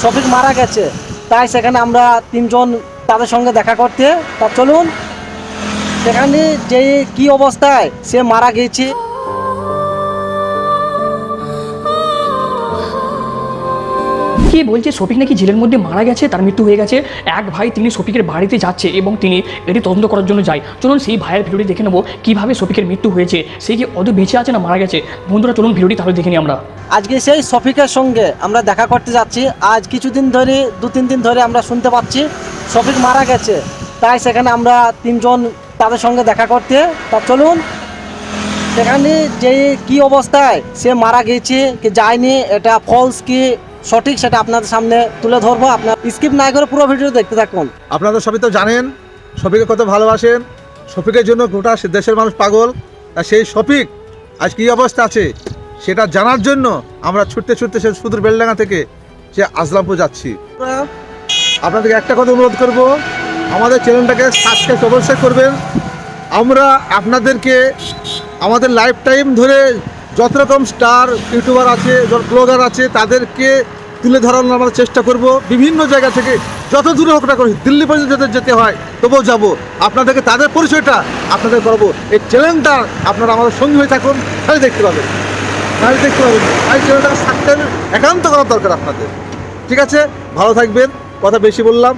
শফিক মারা গেছে। তাই সেখানে আমরা তিনজন তাদের সঙ্গে দেখা করতে, তা চলুন। সেখানে যে কি অবস্থায় সে মারা গেছে কে বলছে শফিক নাকি জেলের মধ্যে মারা গেছে, তার মৃত্যু হয়ে গেছে? এক ভাই তিনি শফিকের বাড়িতে যাচ্ছে এবং তিনি এটি তদন্ত করার জন্য যায়। চলুন সেই ভাইয়ের ভিডিওটি দেখে নেব, কীভাবে শফিকের মৃত্যু হয়েছে? সে কি অত বেঁচে আছে না মারা গেছে? বন্ধুরা, চলুন ভিডিওটি তাহলে দেখে নিই আমরা। আজকে সেই শফিকের সঙ্গে আমরা দেখা করতে যাচ্ছি। আজ কিছুদিন ধরে দু তিন দিন ধরে আমরা শুনতে পাচ্ছি, শফিক মারা গেছে। তাই সেখানে আমরা তিনজন তাদের সঙ্গে দেখা করতে, তা চলুন। সেখানে যে কি অবস্থায়, সে মারা গেছে, কি যায়নি, এটা ফলস কি? সঠিক সেটা আপনাদের সামনে তুলে ধরবো। আপনার স্কিপ না করে পুরো ভিডিও দেখতে থাকুন। আপনারা সবই তো জানেন শফিকে কত ভালোবাসেন। শফিকের জন্য গোটা দেশের মানুষ পাগল। তা সেই শফিক, আজ কী অবস্থা আছে? সেটা জানার জন্য আমরা ছুটতে ছুটতে সে সুদূর বেলডাঙ্গা থেকে সে আজলামপুর যাচ্ছি। আপনাদেরকে একটা কথা অনুরোধ করব, আমাদের চ্যানেলটাকে সাবস্ক্রাইব অবশ্যই করবেন। আমরা আপনাদেরকে আমাদের লাইফ টাইম ধরে যত রকম স্টার ইউটিউবার আছে ব্লগার আছে, তাদেরকে তুলে ধরানোর আমরা চেষ্টা করব। বিভিন্ন জায়গা থেকে যত দূরে হোক না করি দিল্লি পর্যন্ত যদি যেতে হয়, তবুও যাব। আপনাদেরকে তাদের পরিচয়টা আপনাদের করব। এই চ্যানেলটা আপনারা আমাদের সঙ্গী হয়ে থাকুন, তাহলে দেখতে পাবেন। তাহলে দেখতে পাবেন। এই চ্যানেলটাকে সাবস্ক্রাইব, একান্ত করার দরকার আপনাদের। ঠিক আছে? ভালো থাকবেন। কথা বেশি বললাম।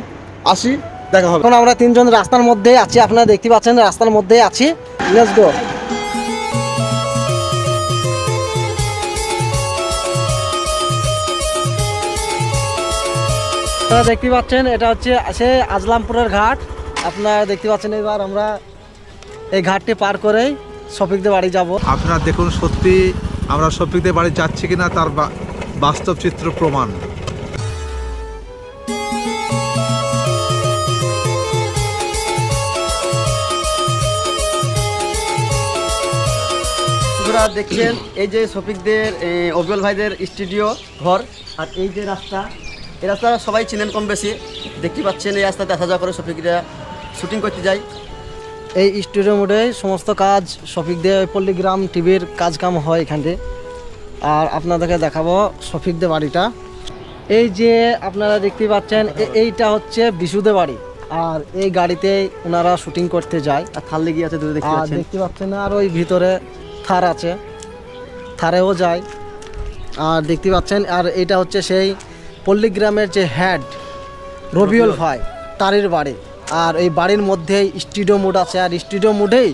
আসি, দেখা হবে। এখন আমরা তিনজন রাস্তার মধ্যে আছি। আপনারা দেখতে পাচ্ছেন, রাস্তার মধ্যে আছি। লেটস গো আপনারা দেখতে পাচ্ছেন এটা হচ্ছে সে আজলামপুরের ঘাট। আপনারা দেখতে পাচ্ছেন এবার আমরা এই ঘাটটি পার করেই শফিকদের বাড়ি যাব। আপনারা দেখুন সত্যি আমরা শফিকদের বাড়ি যাচ্ছি কিনা তার বাস্তব চিত্র প্রমাণ। বন্ধুরা দেখছেন এই যে শফিকদের অবিয়ল ভাইদের স্টুডিও ঘর আর এই যে রাস্তা এই রাস্তা সবাই চিনেন কম বেশি। দেখতে পাচ্ছেন এই রাস্তাতে আসা যাওয়া করে শফিকরা শুটিং করতে যায়। এই স্টুডিও মোডে সমস্ত কাজ শফিকদের পল্লীগ্রাম টিভির কাজ কাম হয় এখানে। আর আপনাদেরকে দেখাবো শফিকদের বাড়িটা। এই যে আপনারা দেখতে পাচ্ছেন এইটা হচ্ছে বিশুদের বাড়ি। আর এই গাড়িতে ওনারা শুটিং করতে যায়। আর থার লেগে আছে দূরে দেখতে আর পাচ্ছেন। দেখতে পাচ্ছেন আর ওই ভিতরে থার আছে। থারেও যায়। আর দেখতে পাচ্ছেন আর এটা হচ্ছে সেই পল্লীগ্রামের যে হেড রবিউল ভাই তারের বাড়ি। আর এই বাড়ির মধ্যেই স্টুডিও মোড আছে আর স্টুডিও মোডেই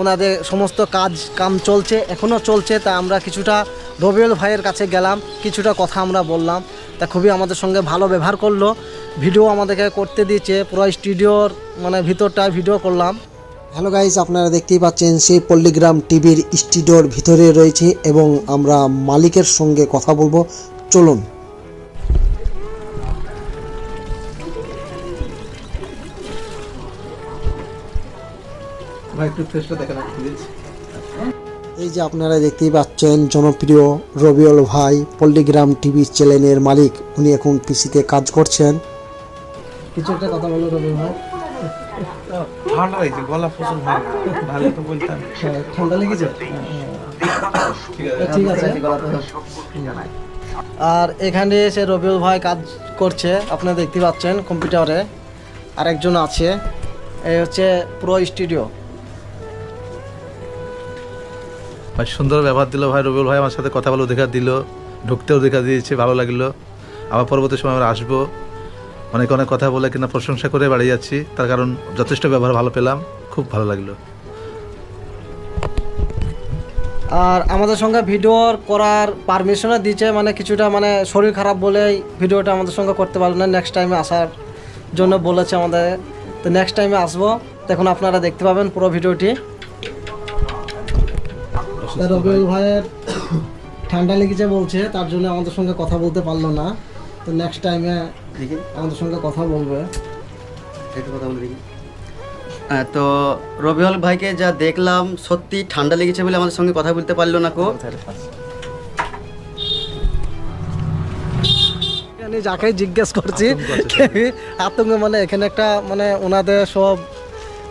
ওনাদের সমস্ত কাজ কাম চলছে এখনও চলছে। তা আমরা কিছুটা রবিউল ভাইয়ের কাছে গেলাম কিছুটা কথা আমরা বললাম। তা খুবই আমাদের সঙ্গে ভালো ব্যবহার করল। ভিডিও আমাদেরকে করতে দিয়েছে পুরো স্টুডিওর মানে ভিতরটায় ভিডিও করলাম। হ্যালো গাইজ আপনারা দেখতেই পাচ্ছেন সেই পল্লীগ্রাম টিভির স্টুডিওর ভিতরে রয়েছে এবং আমরা মালিকের সঙ্গে কথা বলব। চলুন। ভাই একটু ফেসটা দেখেন প্লিজ এই যে আপনারা দেখতেই পাচ্ছেন জনপ্রিয় রবিউল ভাই পল্লীগ্রাম টিভি চ্যানেলের মালিক। উনি এখন পিসিতে কাজ করছেন। কিছু একটা কথা বলো রবিউল ভাই। ঠান্ডা লাগছে গলা ফসল ভালো ভালো তো বলতাম। ঠান্ডা লেগেছে? ঠিক আছে। আর এখানে এসে রবিউল ভাই কাজ করছে। আপনারা দেখতে পাচ্ছেন কম্পিউটারে। আরেকজন আছে। এই হচ্ছে প্রো স্টুডিও। ভাই, সুন্দর ব্যবহার দিল ভাই, রবিউল ভাই আমার সাথে কথা বলে অধিকার দিল, ঢুকতেও অধিকার দিয়েছে, ভালো লাগল। আবার পরবর্তী সময় আমরা আসব। অনেক অনেক কথা বলে কিনা প্রশংসা করে বাড়ি যাচ্ছি, তার কারণ যথেষ্ট ব্যবহার ভালো পেলাম, খুব ভালো লাগল। আর আমাদের সঙ্গে ভিডিও করার পারমিশনও দিয়েছে মানে কিছুটা মানে শরীর খারাপ বলেই ভিডিওটা আমাদের সঙ্গে করতে পারল না নেক্সট টাইমে আসার জন্য বলেছে আমাদের। তো নেক্সট টাইমে আসব তখন আপনারা দেখতে পাবেন পুরো ভিডিওটি। রবিউল ভাইয়ের ঠান্ডা লেগেছে বলছে তার জন্য আমাদের সঙ্গে কথা বলতে পারল না। তো নেক্সট টাইমে দেখি। আমাদের সঙ্গে কথা বলবে। একটু কথা বলে দেখি। হ্যাঁ, তো রবিউল ভাইকে যা দেখলাম সত্যি ঠান্ডা লেগেছে বলে আমাদের সঙ্গে কথা বলতে পারল না কো। আমি যাকে জিজ্ঞেস করছি আতঙ্ক মানে এখানে একটা মানে ওনাদের সব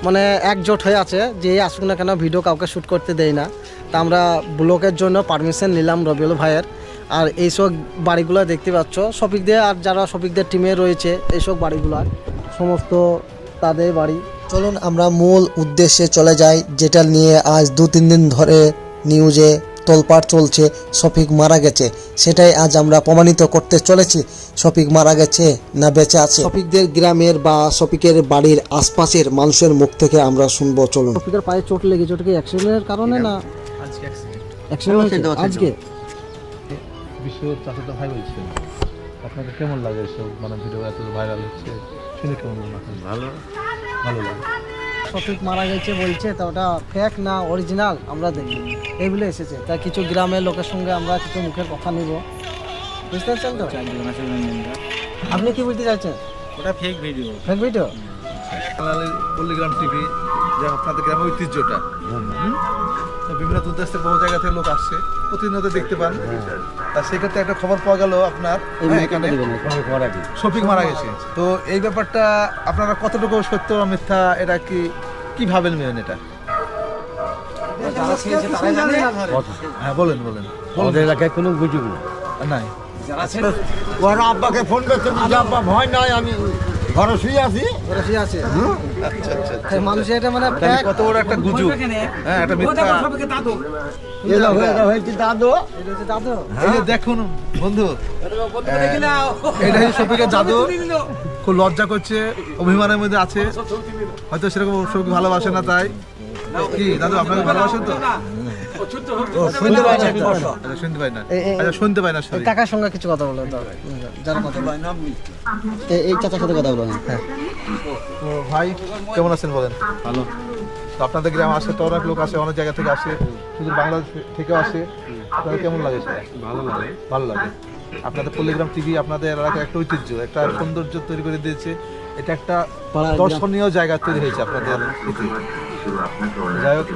মানে একজোট হয়ে আছে, যে আসুক না কেন ভিডিও কাউকে শ্যুট করতে দেয় না। তা আমরা ব্লকের জন্য পারমিশন নিলাম রবিউল ভাইয়ের। আর এইসব বাড়িগুলো দেখতে পাচ্ছ, শফিকদের আর যারা শফিকদের টিমে রয়েছে, এইসব বাড়িগুলো সমস্ত তাদের বাড়ি। চলুন আমরা মূল উদ্দেশ্যে চলে যাই, যেটা নিয়ে আজ দু তিন দিন ধরে নিউজে তোলপাড় চলছে শফিক মারা গেছে। সেটাই আজ আমরা প্রমাণিত করতে চলেছি শফিক মারা গেছে না বেঁচে আছে। শফিকদের গ্রামের বা শফিকের বাড়ির আশপাশের মানুষের মুখ থেকে আমরা শুনব চলুন। শফিকের পায়ে চোট লেগেছে ওটা কি অ্যাক্সিডেন্টের কারণে না? আজকে অ্যাক্সিডেন্ট অ্যাক্সিডেন্ট হয়েছে? আজকে? বিশ্ব চাচাতো ভাই বলছেন আপনাদের কেমন লাগে এসব? মানে ভিডিও এত ভাইরাল হচ্ছে শুনে কেমন মনে ভালো। ভালো লাগে। শফিক মারা গেছে বলছে তা ওটা ফ্যাক না অরিজিনাল আমরা দেখি। এইগুলো এসেছে। তা কিছু গ্রামের লোকের সঙ্গে আমরা কিছু মুখের কথা নিব। বুঝতে পারছেন তো? আপনি কি বলতে চাইছেন? ওটা fake video fake video পল্লীগ্রাম TV যে আপনাদের গ্রামের ঐতিহ্যটা। হুম? তো বিভিন্ন দূর দেশ থেকে বহু জায়গা থেকে লোক আসছে প্রতিনিয়ত দেখতে পান। তা সেক্ষেত্রে একটা খবর পাওয়া গেল আপনার হ্যাঁ, শফিক মারা গেছে। তো এই ব্যাপারটা আপনারা কতটুকু সত্য মিথ্যা এটা কি কি ভাবেন মেয়েন এটা? হ্যাঁ বলেন বলেন। আমাদের এলাকায় কোনো গুজব না নাই। ওরা আব্বাকে ফোন করছে আব্বা ভয় নাই আমি ঘরে শুয়ে আছি। আছে। তাই মানুষ এটা মানে কত বড় একটা গুজব। হ্যাঁ একটা মিথ্যা। হয়েছে দাদু। দেখুন বন্ধু এটা হচ্ছে শফিকের জাদু খুব লজ্জা করছে অভিমানের মধ্যে আছে। হয়তো সেরকম ভালোবাসে না তাই। কি দাদু আপনাকে ভালোবাসেন তো? শুনতে পাই না শুনতে পাই না। এ- এ- আচ্ছা শুনতে পাই না কাকার সঙ্গে কিছু কথা বলো দাও যারা কথা। বলে এই চাচার সাথে কথা বলো হ্যাঁ। ভাই কেমন আছেন বলেন? ভালো। তো আপনাদের গ্রামে আসে তো অনেক লোক আসে অনেক জায়গা থেকে আসে শুধু বাংলাদেশ থেকেও আসে। আপনাদের কেমন লাগে? ভালো লাগে। ভালো লাগে। আপনাদের পল্লিগ্রাম টিভি আপনাদের এলাকার একটা ঐতিহ্য একটা সৌন্দর্য তৈরি করে দিয়েছে। এটা একটা দর্শনীয় জায়গা তৈরি হয়েছে আপনাদের। যাই হোক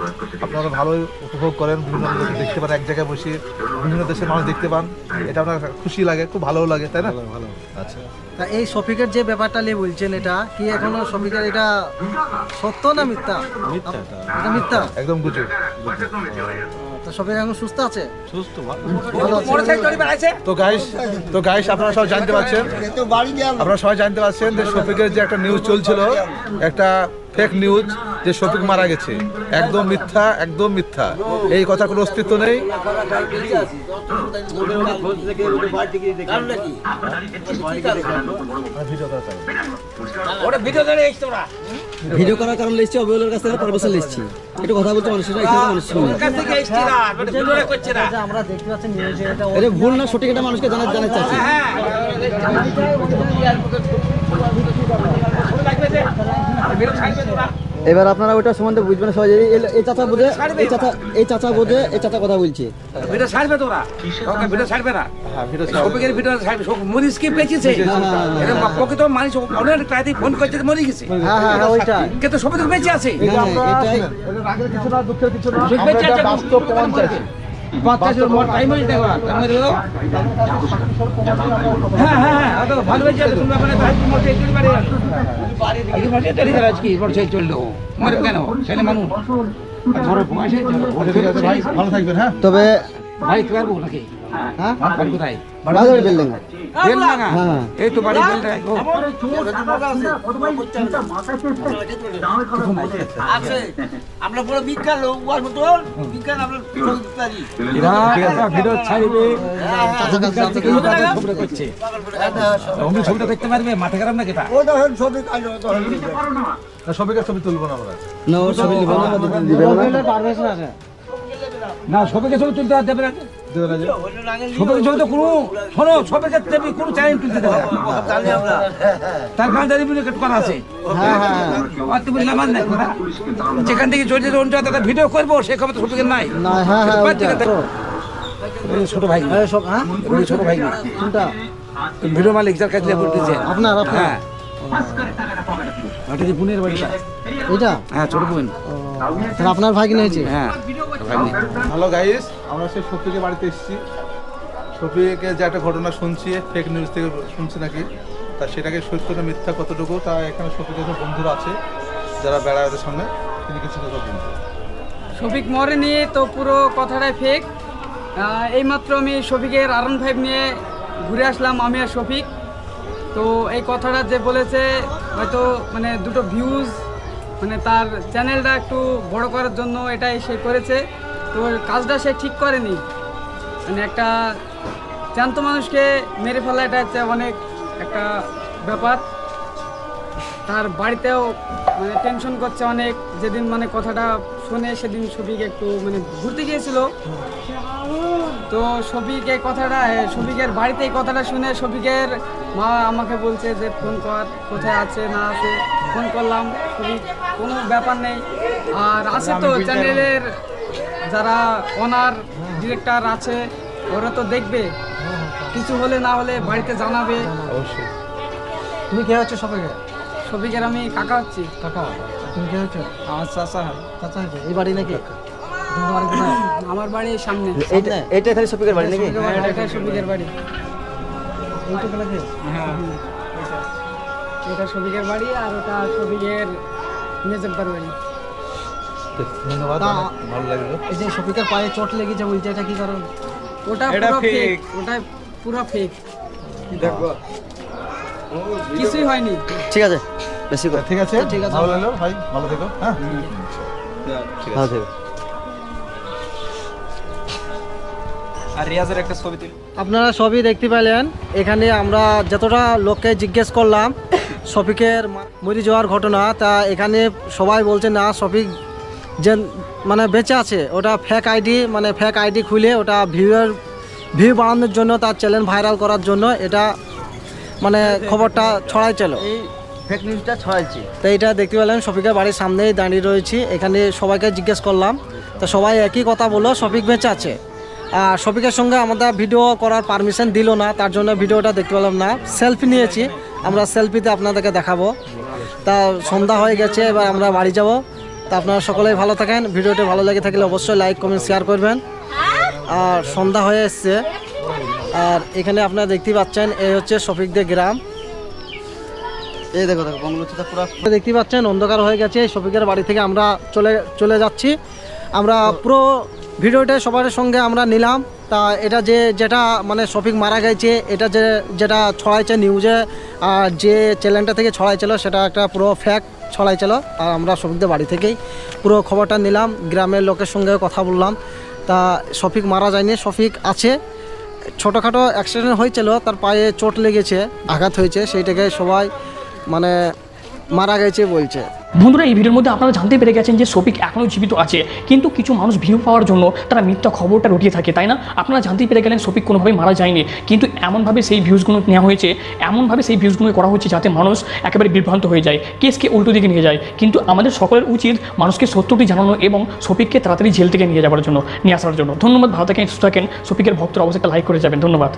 আপনারা ভালোই উপভোগ করেন বিভিন্ন দেখতে পান এক জায়গায় বসে বিভিন্ন দেশের মানুষ দেখতে পান। এটা আপনার খুশি লাগে খুব ভালো লাগে তাই না? ভালো আচ্ছা। তা এই শফিকের যে ব্যাপারটা নিয়ে বলছেন এটা কি এখনও শফিকের এটা সত্য না মিথ্যা? এটা মিথ্যা? একদম গুজব তো শফিক এখন সুস্থ আছে? সুস্থ তো গাইস তো গাইস আপনারা সবাই জানতে পারছেন আপনারা সবাই জানতে পারছেন যে শফিকের যে একটা নিউজ চলছিল একটা ফেক নিউজ যে শফিক মারা গেছে। একদম মিথ্যা একদম মিথ্যা। এই কথা কোনো অস্তিত্ব নেই। ভিডিও করার কারণে লিখছি অবিউলের কাছ থেকে পারমিশন লিখছি। একটু কথা বলতে মানুষেরা এটা ভুল না, সঠিক এটা মানুষকে জানার জানার চাচ্ছি। এবার আপনারা ওইটা সম্বন্ধে বুঝবেন সবাই এই- চাচা বোঝে এই চাচা এই চাচা বোঝে এই চাচা কথা বলছে। ভিডিও ছাড়বে তোরা? কাউকে ভিডিও ছাড়বে না? হ্যাঁ ভিডিও ছাড়বে। সব মরিস কি পেয়েছে। এটা প্রকৃত মানুষ অনেক রাতে ফোন করছে মরে গেছে। হ্যাঁ হ্যাঁ হ্যাঁ ওইটা কিন্তু সবিক বেঁচে আছে। হ্যাঁ, এটাই। রাগের কিছু না দুঃখের কিছু না। আমরা আছে, এটা বাস্তব প্রমাণ চাইছি বাচ্চা মোর টাইম হয়ে দেখো টাইম হয়ে হ্যাঁ হ্যাঁ হ্যাঁ তো ভালো মানে ভাই চলি পারে আজকে সেই চলল। মরে কেন? ছেলে মানুষ। ধরো ভালো থাকবেন হ্যাঁ? তবে ভাই তুই পারব নাকি? হ্যাঁ? কোথায়? বাজার বিল্ডিং বেল লাগা এই তো বাড়ি বেল আমরা পুরো বিজ্ঞান লোক ওয়ার মতন বিজ্ঞান আমরা পারি ভিডিও ছাড়বে। ছবিটা করছে। অমনি ছবিটা দেখতে পারবে? মাঠে খারাপ না কেটা ও ছবি ছবি তুলবো না আমরা। না ছবি না না। সবাইকে ছবি তুলতে দেবে না। কোনো শোনো সবাইকে দেবে কোনো চ্যালেঞ্জ তুলতে দেবে তার কারণ জানি বলে করা আছে। হ্যাঁ হ্যাঁ। আর তুমি নামাজ নাই কথা। যেখান থেকে চলে যেতে অন্য তাদের ভিডিও করব সে খবর তো সবাইকে নাই। হ্যাঁ হ্যাঁ ছোট ভাই। সব হ্যাঁ? ছোট ভাই। ভিডিও মালিক যার কাছে আপনার হ্যাঁ। ওটা যে বোনের বাড়িটা। এটা হ্যাঁ ছোট বোন। তাহলে আপনার ভাই কিনে হয়েছে? হ্যাঁ। ভাগ্নি। হ্যালো গাইস আমরা সেই শফিকের বাড়িতে এসেছি। শফিকের যে একটা ঘটনা শুনছি ফেক নিউজ থেকে শুনছি নাকি তা সেটাকে সত্য না মিথ্যা কতটুকু তা এখানে শফিকের যে বন্ধুরা আছে যারা বেড়ায় ওদের সঙ্গে তিনি কিছু কথা বলবেন। শফিক মরেনি তো পুরো কথাটাই ফেক এইমাত্র আমি শফিকের আরন ফাইভ নিয়ে ঘুরে আসলাম আমি আর শফিক তো এই কথাটা যে বলেছে হয়তো মানে দুটো ভিউজ মানে তার চ্যানেলটা একটু বড় করার জন্য এটাই সে করেছে। তো কাজটা সে ঠিক করেনি। মানে একটা জ্যান্ত মানুষকে মেরে ফেলা এটা হচ্ছে অনেক একটা ব্যাপার। তার বাড়িতেও মানে টেনশন করছে অনেক। যেদিন মানে কথাটা শুনে সেদিন শফিক একটু মানে ঘুরতে গিয়েছিল। তো এই কথাটা এ, শফিকের বাড়িতে কথাটা শুনে শফিকের মা আমাকে বলছে যে ফোন কর কোথায় আছে না আছে? ফোন করলাম শফিক কোনো ব্যাপার নেই। আর আছে তো চ্যানেলের যারা ওনার ডিরেক্টর আছে ওরা তো দেখবে। কিছু হলে না হলে বাড়িতে জানাবে। অবশ্যই। তুমি কে হচ্ছে সবাইকে শফিকের আমি কাকা হচ্ছি। কাকা তুমি কে হচ্ছে? আমার চাষা চাচা হচ্ছে এই বাড়ি নাকি? বাড়ি আমার বাড়ির সামনে। এইটা এইটা এখানে শফিকের বাড়ি নাকি? হ্যাঁ, এটা শফিকের বাড়ি। এইটুকু নাকি? এটা শফিকের বাড়ি আর ওটা মেজব্বার বাড়ি। ধন্যবাদ ভালো লাগল। এই যে শফিকের পায়ে চোট লেগেছে বলছে এটা কি কারণ ওটা পুরো ফেক ওটা পুরো ফেক কিছুই হয়নি। ঠিক আছে বেশি করে ঠিক আছে? ঠিক আছে। ভালো লাগল? ভাই ভালো থেকো হ্যাঁ? ভালো থেকো। আর রিয়াজের একটা ছবি তুলি। আপনারা সবই দেখতে পেলেন। এখানে আমরা যতটা লোককে জিজ্ঞেস করলাম শফিকের মরে যাওয়ার ঘটনা তা এখানে সবাই বলছে না শফিক যে মানে বেঁচে আছে ওটা ফেক আইডি মানে ফেক আইডি খুলে ওটা ভিউয়ের ভিউ বাড়ানোর জন্য তার চ্যানেল ভাইরাল করার জন্য এটা মানে খবরটা ছড়াইছিল। এই ফেক নিউজটা ছড়াইছি। তো এটা দেখতে পেলেন শফিকের বাড়ির সামনেই দাঁড়িয়ে রয়েছি এখানে সবাইকে জিজ্ঞেস করলাম। তো সবাই একই কথা বলল শফিক বেঁচে আছে। শফিকের সঙ্গে আমাদের ভিডিও করার পারমিশন দিল না, তার জন্য ভিডিওটা দেখতে পেলাম না। সেলফি নিয়েছি, আমরা সেলফিতে আপনাদেরকে দেখাবো। তা সন্ধ্যা হয়ে গেছে, এবার আমরা বাড়ি যাব। তা আপনারা সকলেই ভালো থাকেন ভিডিওটি ভালো লেগে থাকলে অবশ্যই লাইক কমেন্ট শেয়ার করবেন। আর সন্ধ্যা হয়ে এসছে। আর এখানে আপনারা দেখতে পাচ্ছেন, এই হচ্ছে শফিকদের গ্রাম। এই দেখো দেখো বঙ্গলুচিটা পুরো দেখতে পাচ্ছেন, অন্ধকার হয়ে গেছে শফিকের বাড়ি থেকে আমরা চলে চলে যাচ্ছি। আমরা পুরো ভিডিওটা সবার সঙ্গে আমরা নিলাম। তা এটা যে যেটা মানে শফিক মারা গেছে, এটা যে যেটা ছড়াইছে নিউজে আর যে চ্যানেলটা থেকে ছড়াইছিল সেটা একটা পুরো ফ্যাক ছড়াইছিল। আর আমরা শফিকদের বাড়ি থেকেই পুরো খবরটা নিলাম, গ্রামের লোকের সঙ্গে কথা বললাম। তা শফিক মারা যায়নি, শফিক আছে। ছোটোখাটো অ্যাক্সিডেন্ট হয়েছিল, তার পায়ে চোট লেগেছে, আঘাত হয়েছে, সেইটাকে সবাই মানে মারা গেছে বলছে। বন্ধুরা, এই ভিডিওর মধ্যে আপনারা জানতে পেরে গেছেন যে শফিক এখনও জীবিত আছে, কিন্তু কিছু মানুষ ভিউ পাওয়ার জন্য তারা মিথ্যা খবরটা রটিয়ে থাকে, তাই না? আপনারা জানতেই পেরে গেলেন শফিক কোনোভাবেই মারা যায়নি, কিন্তু এমনভাবে সেই ভিউজগুলো নেওয়া হয়েছে, এমনভাবে সেই ভিউজগুলো করা হচ্ছে যাতে মানুষ একেবারে বিভ্রান্ত হয়ে যায় কেসকে উল্টো দিকে নিয়ে যায়। কিন্তু আমাদের সকলের উচিত মানুষকে সত্যটি জানানো এবং শফিককে তাড়াতাড়ি জেল থেকে নিয়ে যাওয়ার জন্য, নিয়ে আসার জন্য। ধন্যবাদ, ভালো থাকেন, সুস্থ থাকেন। শফিকের ভক্তরা অবশ্যই লাইক করে যাবেন। ধন্যবাদ।